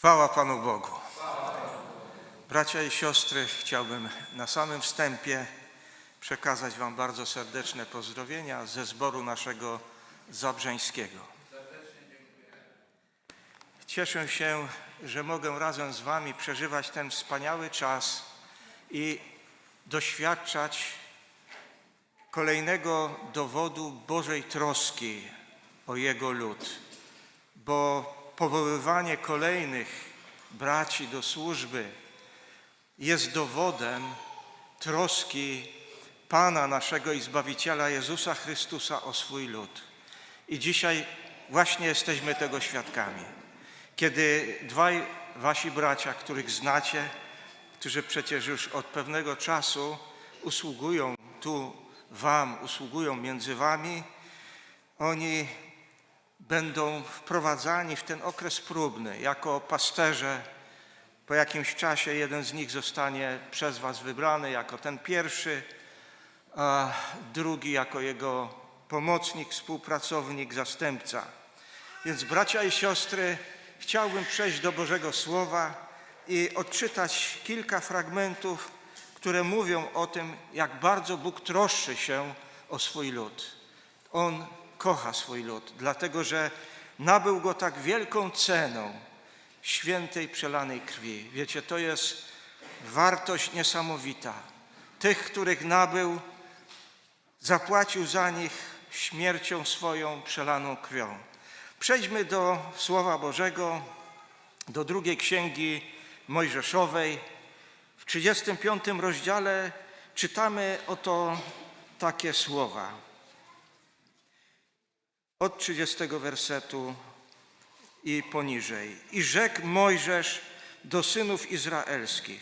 Chwała Panu Bogu. Bracia i siostry, chciałbym na samym wstępie przekazać Wam bardzo serdeczne pozdrowienia ze zboru naszego zabrzeńskiego. Cieszę się, że mogę razem z Wami przeżywać ten wspaniały czas i doświadczać kolejnego dowodu Bożej troski o Jego lud bo powoływanie kolejnych braci do służby jest dowodem troski Pana naszego i Zbawiciela Jezusa Chrystusa o swój lud. I dzisiaj właśnie jesteśmy tego świadkami. Kiedy dwaj wasi bracia, których znacie, którzy przecież już od pewnego czasu usługują tu wam, usługują między wami, oni będą wprowadzani w ten okres próbny jako pasterze. Po jakimś czasie jeden z nich zostanie przez Was wybrany jako ten pierwszy, a drugi jako jego pomocnik, współpracownik, zastępca. Więc bracia i siostry, chciałbym przejść do Bożego Słowa i odczytać kilka fragmentów, które mówią o tym, jak bardzo Bóg troszczy się o swój lud. On kocha swój lud, dlatego że nabył go tak wielką ceną świętej przelanej krwi. Wiecie, to jest wartość niesamowita. Tych, których nabył, zapłacił za nich śmiercią swoją przelaną krwią. Przejdźmy do Słowa Bożego, do drugiej księgi Mojżeszowej. W 35 rozdziale czytamy oto takie słowa od 30 wersetu i poniżej. I rzekł Mojżesz do synów izraelskich: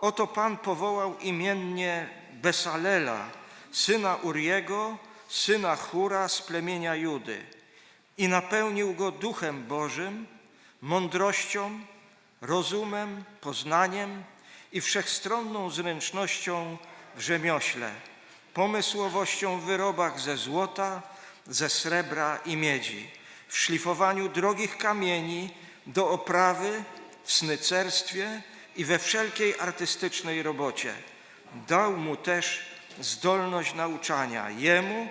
Oto Pan powołał imiennie Besalela, syna Uriego, syna Hura z plemienia Judy, i napełnił go duchem Bożym, mądrością, rozumem, poznaniem i wszechstronną zręcznością w rzemiośle, pomysłowością w wyrobach ze złota, ze srebra i miedzi, w szlifowaniu drogich kamieni do oprawy, w snycerstwie i we wszelkiej artystycznej robocie. Dał mu też zdolność nauczania jemu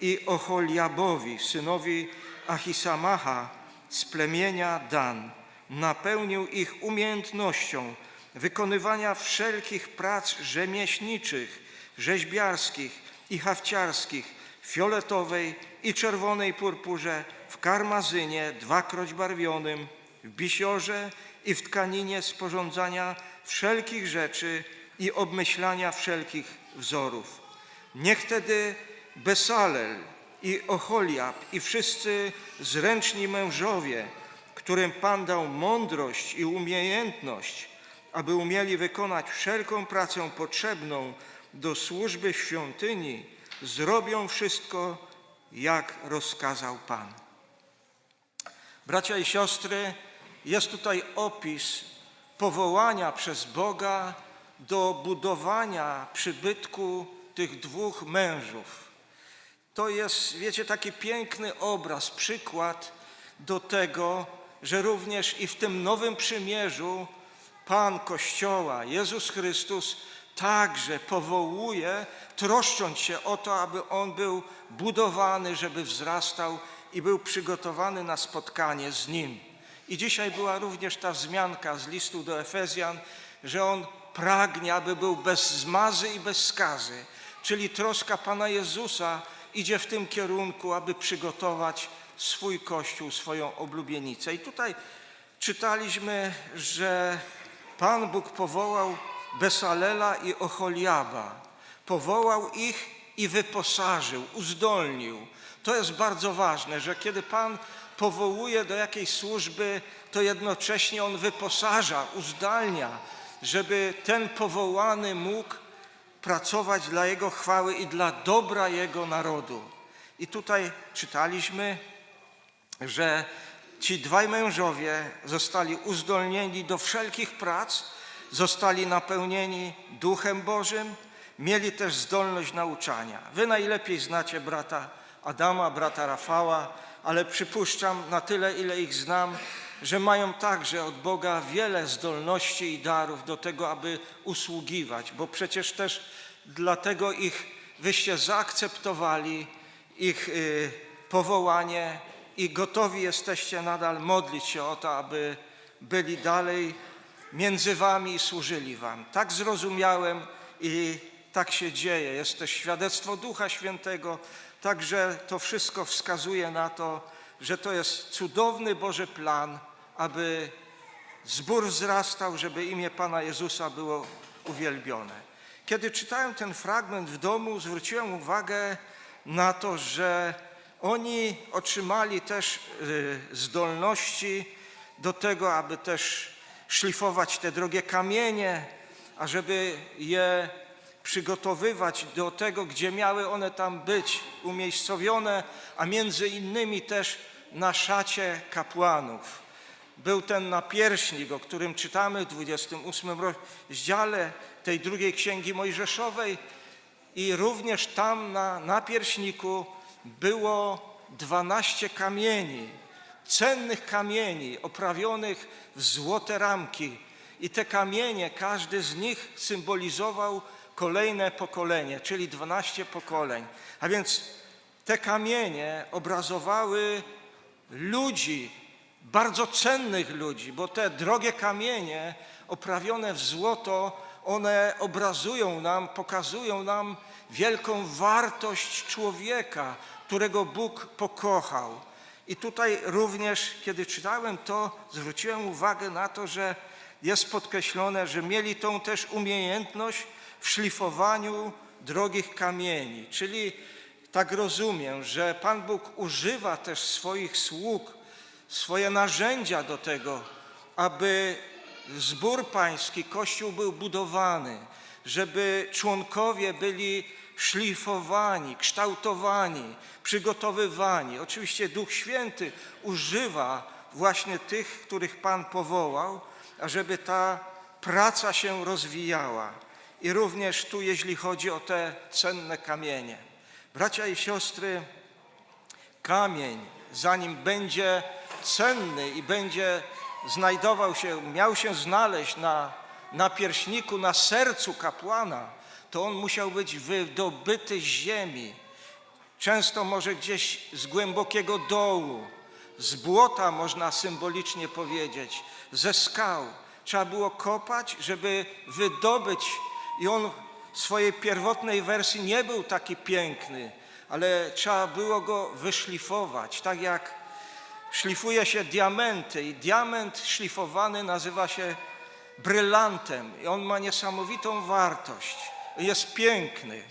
i Oholiabowi, synowi Achisamacha z plemienia Dan. Napełnił ich umiejętnością wykonywania wszelkich prac rzemieślniczych, rzeźbiarskich i hawciarskich, fioletowej i czerwonej purpurze, w karmazynie dwakroć barwionym, w bisiorze i w tkaninie sporządzania wszelkich rzeczy i obmyślania wszelkich wzorów. Niech tedy Besalel i Oholiab i wszyscy zręczni mężowie, którym Pan dał mądrość i umiejętność, aby umieli wykonać wszelką pracę potrzebną do służby w świątyni, zrobią wszystko, jak rozkazał Pan. Bracia i siostry, jest tutaj opis powołania przez Boga do budowania przybytku tych dwóch mężów. To jest, wiecie, taki piękny obraz, przykład do tego, że również i w tym nowym przymierzu Pan Kościoła, Jezus Chrystus, także powołuje, troszcząc się o to, aby on był budowany, żeby wzrastał i był przygotowany na spotkanie z nim. I dzisiaj była również ta wzmianka z listu do Efezjan, że on pragnie, aby był bez zmazy i bez skazy. Czyli troska Pana Jezusa idzie w tym kierunku, aby przygotować swój Kościół, swoją oblubienicę. I tutaj czytaliśmy, że Pan Bóg powołał Besalela i Oholiaba. Powołał ich i wyposażył, uzdolnił. To jest bardzo ważne, że kiedy Pan powołuje do jakiejś służby, to jednocześnie On wyposaża, uzdalnia, żeby ten powołany mógł pracować dla Jego chwały i dla dobra Jego narodu. I tutaj czytaliśmy, że ci dwaj mężowie zostali uzdolnieni do wszelkich prac, zostali napełnieni Duchem Bożym, mieli też zdolność nauczania. Wy najlepiej znacie brata Adama, brata Rafała, ale przypuszczam na tyle, ile ich znam, że mają także od Boga wiele zdolności i darów do tego, aby usługiwać, bo przecież też dlatego ich wyście zaakceptowali, ich y, powołanie i gotowi jesteście nadal modlić się o to, aby byli dalej między wami i służyli wam. Tak zrozumiałem i tak się dzieje. Jest to świadectwo Ducha Świętego, także to wszystko wskazuje na to, że to jest cudowny Boży plan, aby zbór wzrastał, żeby imię Pana Jezusa było uwielbione. Kiedy czytałem ten fragment w domu, zwróciłem uwagę na to, że oni otrzymali też y, zdolności do tego, aby też szlifować te drogie kamienie, ażeby je przygotowywać do tego, gdzie miały one tam być umiejscowione, a między innymi też na szacie kapłanów. Był ten napierśnik, o którym czytamy w 28 rozdziale tej drugiej księgi Mojżeszowej i również tam na napierśniku było 12 kamieni, cennych kamieni oprawionych w złote ramki. I te kamienie, każdy z nich symbolizował kolejne pokolenie, czyli 12 pokoleń. A więc te kamienie obrazowały ludzi, bardzo cennych ludzi, bo te drogie kamienie oprawione w złoto, one obrazują nam, pokazują nam wielką wartość człowieka, którego Bóg pokochał. I tutaj również, kiedy czytałem to, zwróciłem uwagę na to, że jest podkreślone, że mieli tą też umiejętność w szlifowaniu drogich kamieni. Czyli tak rozumiem, że Pan Bóg używa też swoich sług, swoje narzędzia do tego, aby zbór pański, Kościół był budowany, żeby członkowie byli szlifowani, kształtowani, przygotowywani. Oczywiście Duch Święty używa właśnie tych, których Pan powołał, ażeby ta praca się rozwijała. I również tu, jeśli chodzi o te cenne kamienie. Bracia i siostry, kamień, zanim będzie cenny i będzie znajdował się, miał się znaleźć na, na pierśniku, na sercu kapłana, to on musiał być wydobyty z ziemi. Często może gdzieś z głębokiego dołu, z błota można symbolicznie powiedzieć, ze skał. Trzeba było kopać, żeby wydobyć i on w swojej pierwotnej wersji nie był taki piękny, ale trzeba było go wyszlifować, tak jak szlifuje się diamenty i diament szlifowany nazywa się brylantem i on ma niesamowitą wartość. Jest piękny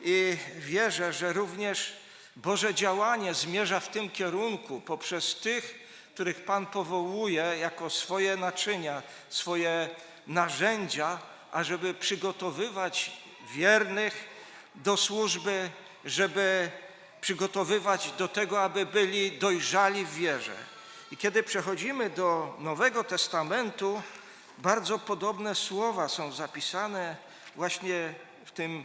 i wierzę, że również Boże działanie zmierza w tym kierunku poprzez tych, których Pan powołuje jako swoje naczynia, swoje narzędzia, ażeby przygotowywać wiernych do służby, żeby przygotowywać do tego, aby byli dojrzali w wierze. I kiedy przechodzimy do Nowego Testamentu, bardzo podobne słowa są zapisane właśnie w tym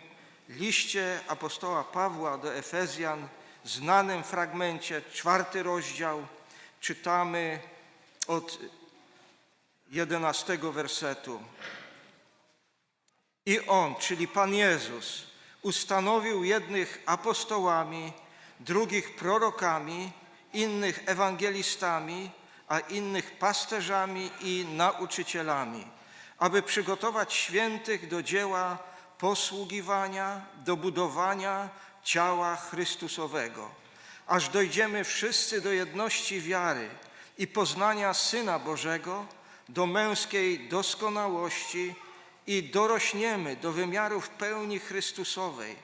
liście apostoła Pawła do Efezjan, znanym fragmencie, czwarty rozdział, czytamy od jedenastego wersetu. I On, czyli Pan Jezus, ustanowił jednych apostołami, drugich prorokami, innych ewangelistami, a innych pasterzami i nauczycielami, aby przygotować świętych do dzieła posługiwania, do budowania ciała Chrystusowego, aż dojdziemy wszyscy do jedności wiary i poznania Syna Bożego, do męskiej doskonałości i dorośniemy do wymiarów pełni Chrystusowej,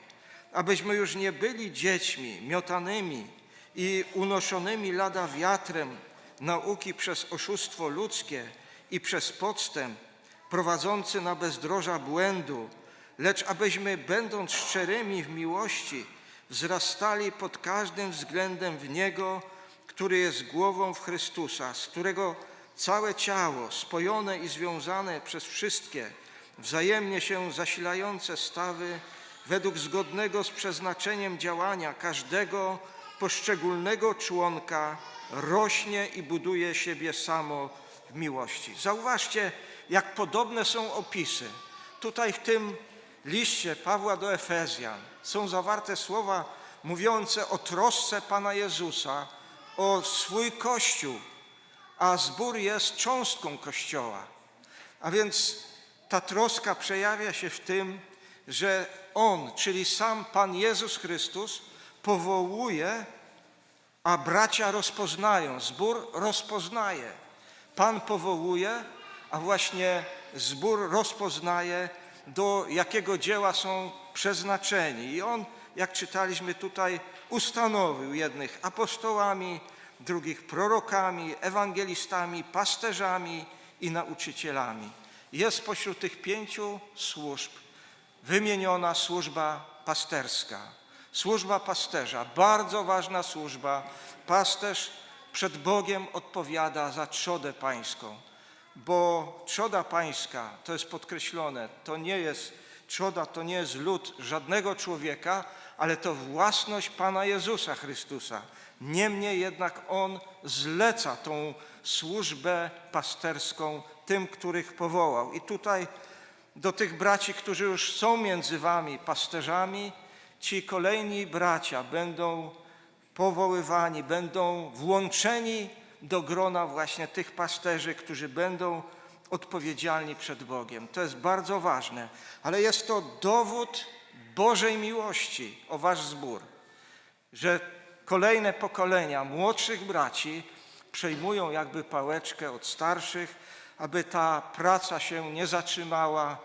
abyśmy już nie byli dziećmi miotanymi i unoszonymi lada wiatrem nauki przez oszustwo ludzkie i przez podstęp prowadzący na bezdroża błędu, lecz abyśmy, będąc szczerymi w miłości, wzrastali pod każdym względem w Niego, który jest głową w Chrystusa, z którego całe ciało, spojone i związane przez wszystkie, wzajemnie się zasilające stawy, według zgodnego z przeznaczeniem działania każdego poszczególnego członka rośnie i buduje siebie samo w miłości. Zauważcie, jak podobne są opisy. Tutaj w tym liście Pawła do Efezjan są zawarte słowa mówiące o trosce Pana Jezusa, o swój Kościół, a zbór jest cząstką Kościoła. A więc ta troska przejawia się w tym, że On, czyli sam Pan Jezus Chrystus, powołuje, a bracia rozpoznają, zbór rozpoznaje. Pan powołuje, a właśnie zbór rozpoznaje, do jakiego dzieła są przeznaczeni. I On, jak czytaliśmy tutaj, ustanowił jednych apostołami, drugich prorokami, ewangelistami, pasterzami i nauczycielami. Jest pośród tych pięciu służb wymieniona służba pasterska. Służba pasterza, bardzo ważna służba. Pasterz przed Bogiem odpowiada za trzodę pańską, bo trzoda pańska, to jest podkreślone, to nie jest trzoda, to nie jest lud żadnego człowieka, ale to własność Pana Jezusa Chrystusa. Niemniej jednak On zleca tą służbę pasterską tym, których powołał. I tutaj do tych braci, którzy już są między wami pasterzami, ci kolejni bracia będą powoływani, będą włączeni do grona właśnie tych pasterzy, którzy będą odpowiedzialni przed Bogiem. To jest bardzo ważne, ale jest to dowód Bożej miłości o wasz zbór, że kolejne pokolenia młodszych braci przejmują jakby pałeczkę od starszych, aby ta praca się nie zatrzymała,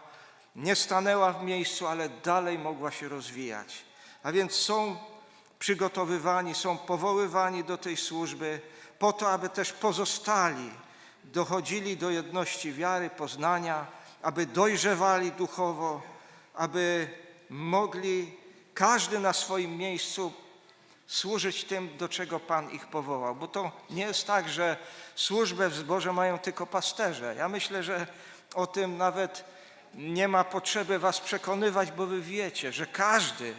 nie stanęła w miejscu, ale dalej mogła się rozwijać. A więc są przygotowywani, są powoływani do tej służby po to, aby też pozostali, dochodzili do jedności wiary, poznania, aby dojrzewali duchowo, aby mogli każdy na swoim miejscu służyć tym, do czego Pan ich powołał. Bo to nie jest tak, że służbę w zborze mają tylko pasterze. Ja myślę, że o tym nawet nie ma potrzeby Was przekonywać, bo Wy wiecie, że każdy,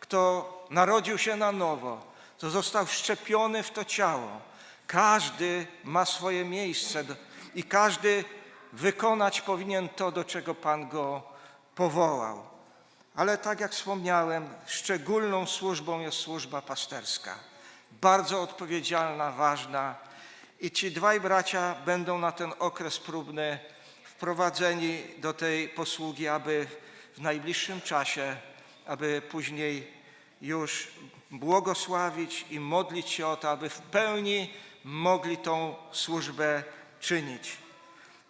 kto narodził się na nowo, to został wszczepiony w to ciało, każdy ma swoje miejsce i każdy wykonać powinien to, do czego Pan go powołał. Ale tak jak wspomniałem, szczególną służbą jest służba pasterska. Bardzo odpowiedzialna, ważna. I ci dwaj bracia będą na ten okres próbny wprowadzeni do tej posługi, aby w najbliższym czasie, aby później już błogosławić i modlić się o to, aby w pełni mogli tą służbę czynić.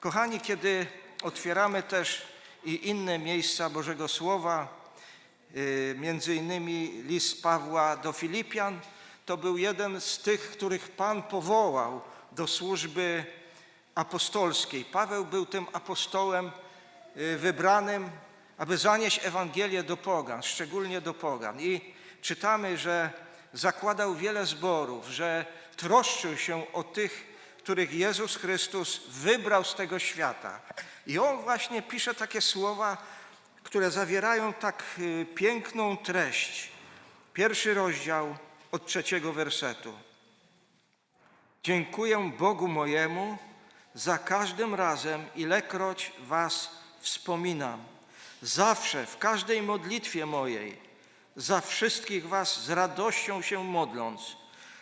Kochani, kiedy otwieramy też i inne miejsca Bożego Słowa, y, między innymi list Pawła do Filipian, to był jeden z tych, których Pan powołał do służby apostolskiej. Paweł był tym apostołem y, wybranym, aby zanieść Ewangelię do pogan, szczególnie do pogan. I czytamy, że zakładał wiele zborów, że troszczył się o tych, których Jezus Chrystus wybrał z tego świata. I on właśnie pisze takie słowa, które zawierają tak y, piękną treść. Pierwszy rozdział od trzeciego wersetu. Dziękuję Bogu mojemu za każdym razem, ilekroć Was wspominam. Zawsze, w każdej modlitwie mojej, za wszystkich Was z radością się modląc,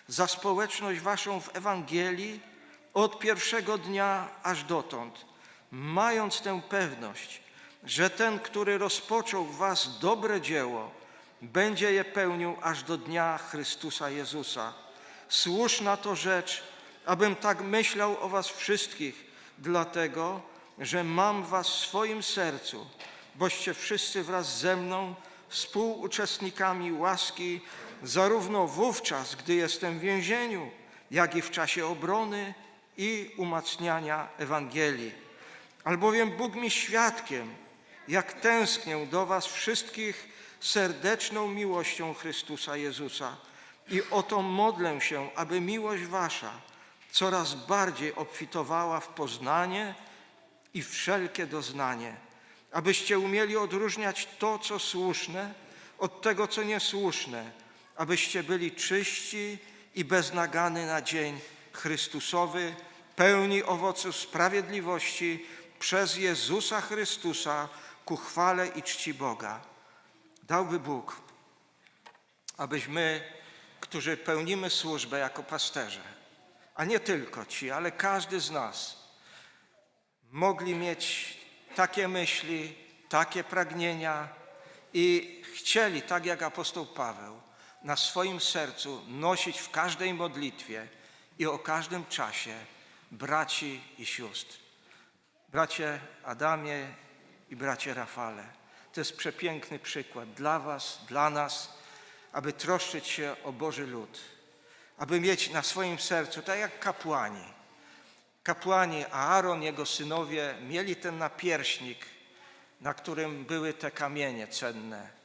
za społeczność Waszą w Ewangelii od pierwszego dnia aż dotąd, mając tę pewność, że ten, który rozpoczął w Was dobre dzieło, będzie je pełnił aż do dnia Chrystusa Jezusa. Słuszna to rzecz, abym tak myślał o Was wszystkich, dlatego, że mam Was w swoim sercu, boście wszyscy wraz ze mną współuczestnikami łaski, zarówno wówczas, gdy jestem w więzieniu, jak i w czasie obrony i umacniania Ewangelii. Albowiem Bóg mi świadkiem, jak tęsknię do Was wszystkich serdeczną miłością Chrystusa Jezusa. I o to modlę się, aby miłość Wasza coraz bardziej obfitowała w poznanie i wszelkie doznanie, abyście umieli odróżniać to, co słuszne, od tego, co niesłuszne, abyście byli czyści i beznagany na dzień Chrystusowy, pełni owoców sprawiedliwości przez Jezusa Chrystusa ku chwale i czci Boga. Dałby Bóg, abyśmy, którzy pełnimy służbę jako pasterze, a nie tylko ci, ale każdy z nas, mogli mieć takie myśli, takie pragnienia i chcieli, tak jak apostoł Paweł, na swoim sercu nosić w każdej modlitwie i o każdym czasie braci i sióstr. Bracie Adamie i bracie Rafale, to jest przepiękny przykład dla Was, dla nas, aby troszczyć się o Boży lud, aby mieć na swoim sercu, tak jak kapłani, kapłani Aaron, jego synowie mieli ten napierśnik, na którym były te kamienie cenne.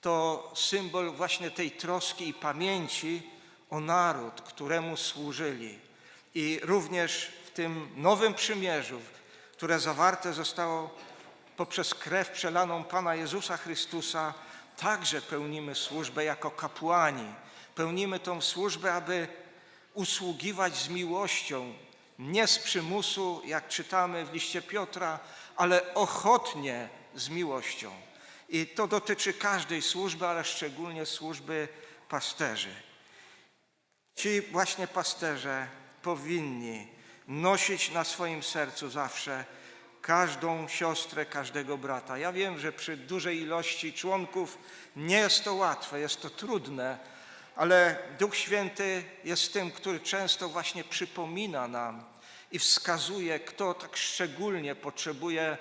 To symbol właśnie tej troski i pamięci o naród, któremu służyli. I również w tym nowym przymierzu, które zawarte zostało poprzez krew przelaną Pana Jezusa Chrystusa, także pełnimy służbę jako kapłani. Pełnimy tą służbę, aby usługiwać z miłością, nie z przymusu, jak czytamy w liście Piotra, ale ochotnie z miłością. I to dotyczy każdej służby, ale szczególnie służby pasterzy. Ci właśnie pasterze powinni nosić na swoim sercu zawsze każdą siostrę, każdego brata. Ja wiem, że przy dużej ilości członków nie jest to łatwe, jest to trudne, ale Duch Święty jest tym, który często właśnie przypomina nam i wskazuje, kto tak szczególnie potrzebuje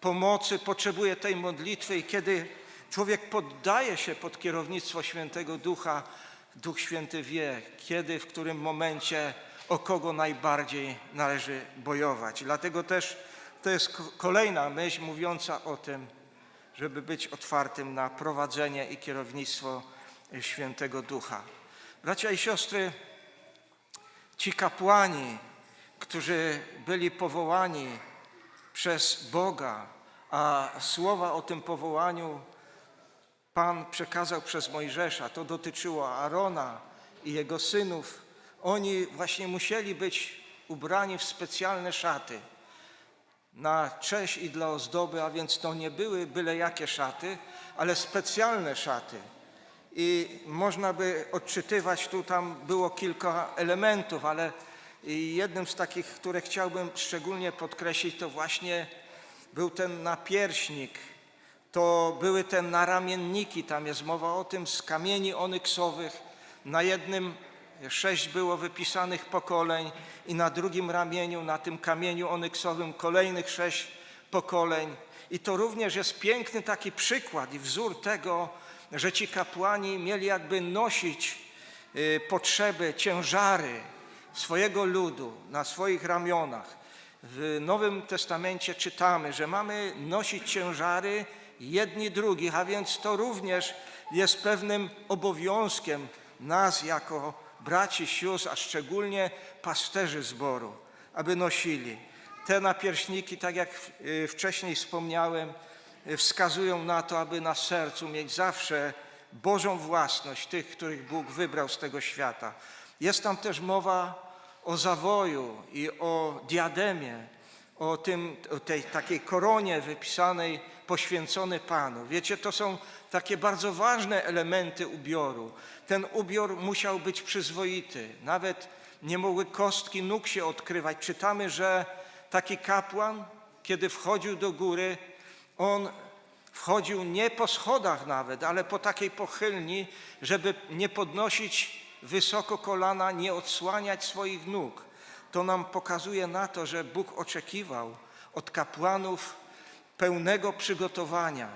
pomocy, potrzebuje tej modlitwy i kiedy człowiek poddaje się pod kierownictwo Świętego Ducha, Duch Święty wie, kiedy, w którym momencie, o kogo najbardziej należy bojować. Dlatego też to jest ko- kolejna myśl mówiąca o tym, żeby być otwartym na prowadzenie i kierownictwo Świętego Ducha. Bracia i siostry, ci kapłani, którzy byli powołani przez Boga, a słowa o tym powołaniu Pan przekazał przez Mojżesza, to dotyczyło Aarona i jego synów. Oni właśnie musieli być ubrani w specjalne szaty na cześć i dla ozdoby, a więc to nie były byle jakie szaty, ale specjalne szaty. I można by odczytywać, tu tam było kilka elementów, ale jednym z takich, które chciałbym szczególnie podkreślić, to właśnie był ten napierśnik, to były te naramienniki, tam jest mowa o tym, z kamieni onyksowych. Na jednym sześć było wypisanych pokoleń i na drugim ramieniu, na tym kamieniu onyksowym kolejnych sześć pokoleń. I to również jest piękny taki przykład i wzór tego, że ci kapłani mieli jakby nosić y, potrzeby, ciężary swojego ludu na swoich ramionach. W Nowym Testamencie czytamy, że mamy nosić ciężary jedni drugich, a więc to również jest pewnym obowiązkiem nas jako braci, sióstr, a szczególnie pasterzy zboru, aby nosili. Te napierśniki, tak jak y, wcześniej wspomniałem, y, wskazują na to, aby na sercu mieć zawsze Bożą własność tych, których Bóg wybrał z tego świata. Jest tam też mowa o zawoju i o diademie, o, tym, o tej takiej koronie wypisanej poświęcony Panu. Wiecie, to są takie bardzo ważne elementy ubioru. Ten ubiór musiał być przyzwoity. Nawet nie mogły kostki nóg się odkrywać. Czytamy, że taki kapłan, kiedy wchodził do góry, on wchodził nie po schodach nawet, ale po takiej pochylni, żeby nie podnosić wysoko kolana, nie odsłaniać swoich nóg. To nam pokazuje na to, że Bóg oczekiwał od kapłanów pełnego przygotowania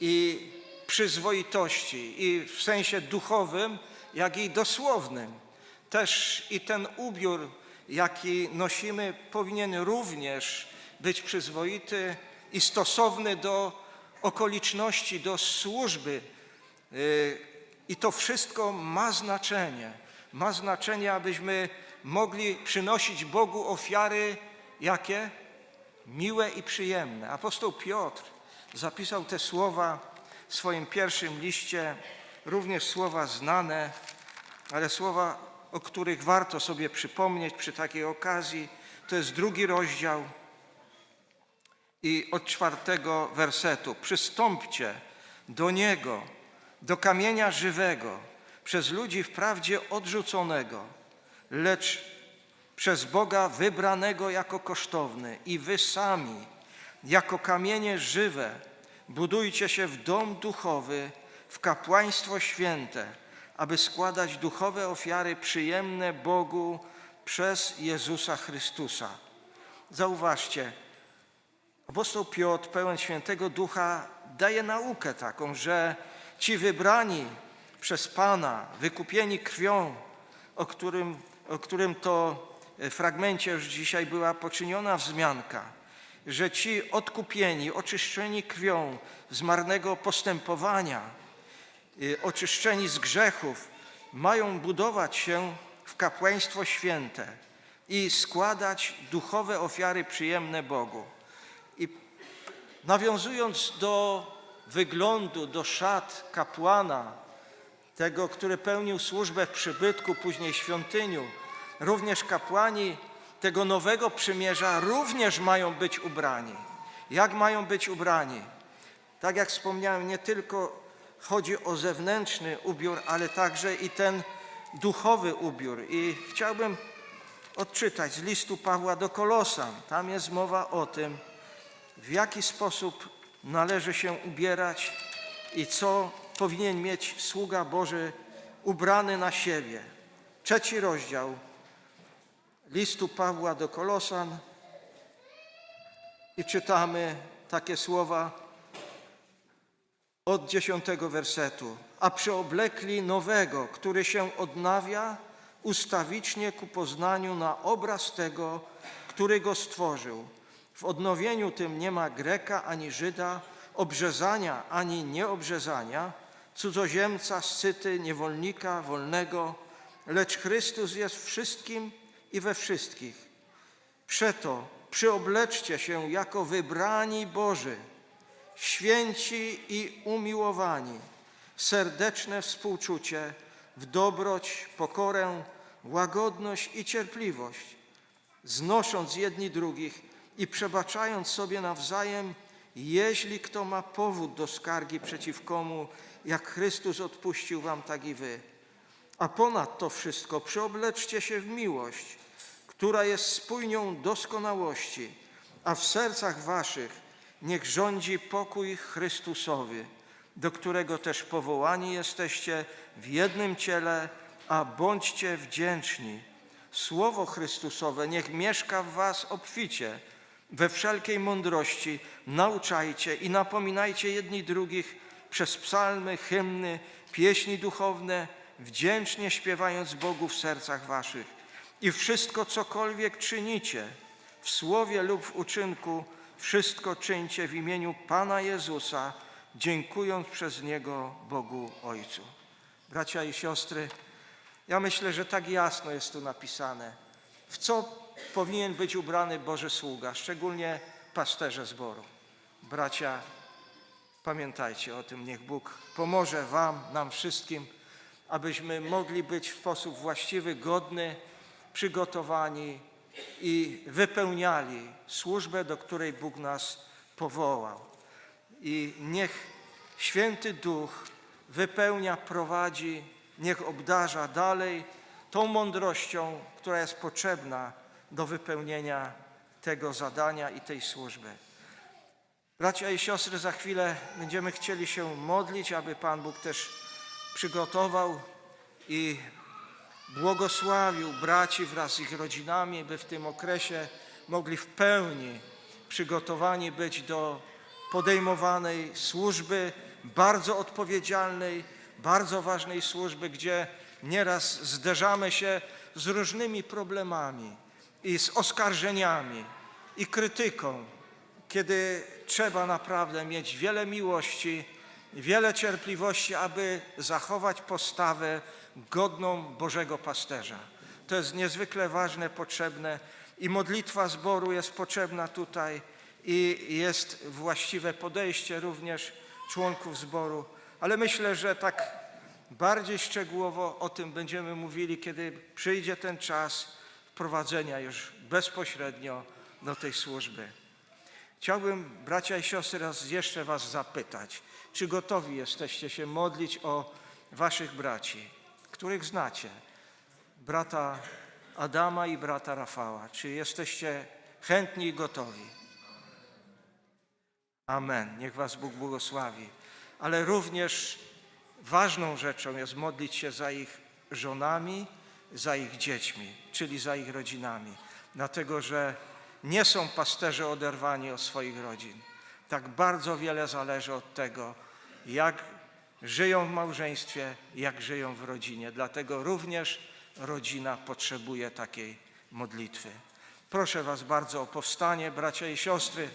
i przyzwoitości, i w sensie duchowym, jak i dosłownym. Też i ten ubiór, jaki nosimy, powinien również być przyzwoity i stosowny do okoliczności, do służby. I to wszystko ma znaczenie. Ma znaczenie, abyśmy mogli przynosić Bogu ofiary jakie? Miłe i przyjemne. Apostoł Piotr zapisał te słowa w swoim pierwszym liście również słowa znane, ale słowa, o których warto sobie przypomnieć przy takiej okazji. To jest drugi rozdział i od czwartego wersetu. Przystąpcie do Niego, do kamienia żywego, przez ludzi wprawdzie odrzuconego, lecz przez Boga wybranego jako kosztowny i wy sami, jako kamienie żywe, budujcie się w dom duchowy, w kapłaństwo święte, aby składać duchowe ofiary przyjemne Bogu przez Jezusa Chrystusa. Zauważcie, apostoł Piotr, pełen świętego ducha, daje naukę taką, że ci wybrani przez Pana, wykupieni krwią, o którym, o którym to fragmencie już dzisiaj była poczyniona wzmianka, że ci odkupieni, oczyszczeni krwią z marnego postępowania, y, oczyszczeni z grzechów, mają budować się w kapłaństwo święte i składać duchowe ofiary przyjemne Bogu. I nawiązując do wyglądu, do szat kapłana, tego, który pełnił służbę w przybytku, później świątyniu, również kapłani tego nowego przymierza również mają być ubrani. Jak mają być ubrani? Tak jak wspomniałem, nie tylko chodzi o zewnętrzny ubiór, ale także i ten duchowy ubiór. I chciałbym odczytać z listu Pawła do Kolosan. Tam jest mowa o tym, w jaki sposób należy się ubierać i co powinien mieć sługa Boży ubrany na siebie. Trzeci rozdział listu Pawła do Kolosan i czytamy takie słowa od dziesiątego wersetu. A przyoblekli nowego, który się odnawia ustawicznie ku poznaniu na obraz tego, który go stworzył. W odnowieniu tym nie ma Greka ani Żyda, obrzezania ani nieobrzezania, cudzoziemca, scyty, niewolnika, wolnego, lecz Chrystus jest wszystkim i we wszystkich. Przeto przyobleczcie się jako wybrani Boży, święci i umiłowani, serdeczne współczucie, w dobroć, pokorę, łagodność i cierpliwość, znosząc jedni drugich i przebaczając sobie nawzajem, jeśli kto ma powód do skargi przeciw komu, jak Chrystus odpuścił wam, tak i wy. A ponad to wszystko przyobleczcie się w miłość, która jest spójnią doskonałości, a w sercach waszych niech rządzi pokój Chrystusowy, do którego też powołani jesteście w jednym ciele, a bądźcie wdzięczni. Słowo Chrystusowe niech mieszka w was obficie, we wszelkiej mądrości nauczajcie i napominajcie jedni drugich przez psalmy, hymny, pieśni duchowne, wdzięcznie śpiewając Bogu w sercach waszych. I wszystko, cokolwiek czynicie, w słowie lub w uczynku, wszystko czyńcie w imieniu Pana Jezusa, dziękując przez Niego Bogu Ojcu. Bracia i siostry, ja myślę, że tak jasno jest tu napisane, w co powinien być ubrany Boży sługa, szczególnie pasterze zboru. Bracia, pamiętajcie o tym, niech Bóg pomoże Wam, nam wszystkim, abyśmy mogli być w sposób właściwy, godny, przygotowani i wypełniali służbę, do której Bóg nas powołał. I niech Święty Duch wypełnia, prowadzi, niech obdarza dalej tą mądrością, która jest potrzebna do wypełnienia tego zadania i tej służby. Bracia i siostry, za chwilę będziemy chcieli się modlić, aby Pan Bóg też przygotował i błogosławił braci wraz z ich rodzinami, by w tym okresie mogli w pełni przygotowani być do podejmowanej służby, bardzo odpowiedzialnej, bardzo ważnej służby, gdzie nieraz zderzamy się z różnymi problemami i z oskarżeniami i krytyką, kiedy trzeba naprawdę mieć wiele miłości, wiele cierpliwości, aby zachować postawę godną Bożego pasterza. To jest niezwykle ważne, potrzebne i modlitwa zboru jest potrzebna tutaj i jest właściwe podejście również członków zboru, ale myślę, że tak Bardziej szczegółowo o tym będziemy mówili, kiedy przyjdzie ten czas wprowadzenia już bezpośrednio do tej służby. Chciałbym, bracia i siostry, raz jeszcze Was zapytać, czy gotowi jesteście się modlić o Waszych braci, których znacie, brata Adama i brata Rafała. Czy jesteście chętni i gotowi? Amen. Niech Was Bóg błogosławi. Ale również ważną rzeczą jest modlić się za ich żonami, za ich dziećmi, czyli za ich rodzinami, dlatego że nie są pasterze oderwani od swoich rodzin. Tak bardzo wiele zależy od tego, jak żyją w małżeństwie, jak żyją w rodzinie. Dlatego również rodzina potrzebuje takiej modlitwy. Proszę Was bardzo o powstanie, bracia i siostry.